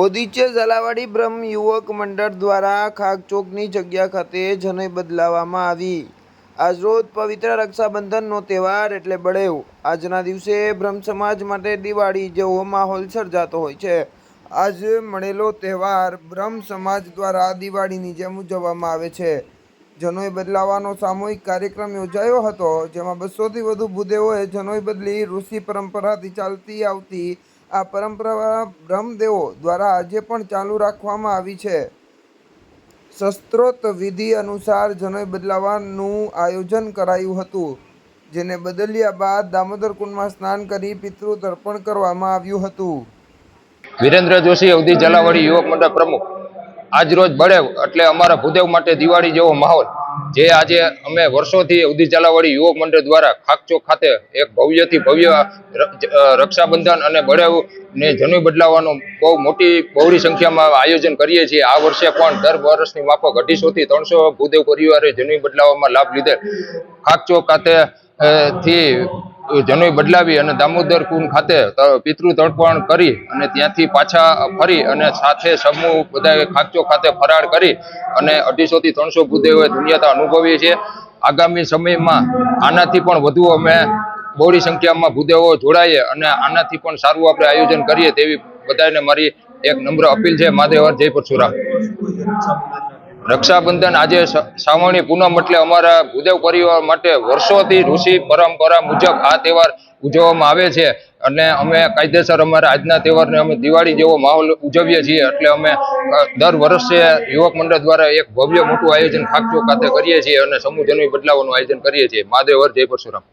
ઓદિચે ઝાલાવાડી બ્રહ્મ યુવક મંડળ દ્વારા ખાગચોકની જગ્યા ખાતે જનોઈ બદલાવવામાં આવી. આજરોજ પવિત્ર રક્ષાબંધનનો તહેવાર એટલે બળેવ. આજના દિવસે બ્રહ્મ સમાજ માટે દિવાળી જેવો માહોલ સર્જાતો હોય છે. આજે મળેલો તહેવાર બ્રહ્મ સમાજ દ્વારા દિવાળીની જેમ ઉજવવામાં આવે છે. જનોઈ બદલાવાનો સામૂહિક કાર્યક્રમ યોજાયો હતો, જેમાં બસોથી વધુ ભૂદેવોએ જનોઈ બદલી ઋષિ પરંપરાથી ચાલતી આવતી આ પરંપરા બ્રહ્મદેવો દ્વારા આજે પણ ચાલુ રાખવામાં આવી છે. શસ્ત્રોત વિધિ અનુસાર જનોઈ બદલાવાનું આયોજન કરાયું હતું, જેને બદલ્યા બાદ દામોદર કુંડમાં સ્નાન કરી પિતૃ તર્પણ કરવામાં આવ્યું હતું. વિરેન્દ્ર જોશી, અવધી જલાવાડી યુવક મંડળ પ્રમુખ. આજ રોજ બળેવ એટલે અમારા ભૂદેવ માટે દિવાળી જેવો માહોલ. જે આજે અમે વર્ષોથી ઉદી જલાવાડી યુવક મંડળ દ્વારા ખાકચોક ખાતે એક ભવ્યથી ભવ્ય રક્ષાબંધન અને બળેવ ને બદલાવવાનું બહુ મોટી, બહોળી સંખ્યામાં આયોજન કરીએ છીએ. આ વર્ષે પણ દર વર્ષની માફક અઢીસો થી ત્રણસો ભૂદેવ પરિવારે જન્મ બદલાવવામાં લાભ લીધેલ. ખાકચોક ખાતે થી જનોઈ બદલાવી અને દામોદર કુંડ ખાતે પિતૃ તર્પણ કરી અને ત્યાંથી પાછા ફરી અને સાથે સમૂહ બધાએ ખાકચો ખાતે ફરાળ કરી અને અઢીસોથી ત્રણસો ભૂદેવોએ દુનિયાતા અનુભવી છે આગામી સમયમાં આનાથી પણ વધુ અમે બહોળી સંખ્યામાં ભૂદેવો જોડાઈએ અને આનાથી પણ સારું આપણે આયોજન કરીએ તેવી બધાને મારી એક નમ્ર અપીલ છે. મહાદેવર જય પરશુરામ. રક્ષાબંધન આજે શ્રાવણી પૂનમ એટલે અમારા ભૂદેવ પરિવાર માટે વર્ષોથી ઋષિ પરંપરા મુજબ આ તહેવાર ઉજવવામાં આવે છે. અને અમે કાયદેસર અમારા આજના તહેવારને અમે દિવાળી જેવો માહોલ ઉજવીએ છીએ. એટલે અમે દર વર્ષે યુવક મંડળ દ્વારા એક ભવ્ય મોટું આયોજન ખાકચો ખાતે કરીએ છીએ અને સમૂહ જન્મી બદલાવાનું આયોજન કરીએ છીએ. મહાદેવર જય પરશુરામ.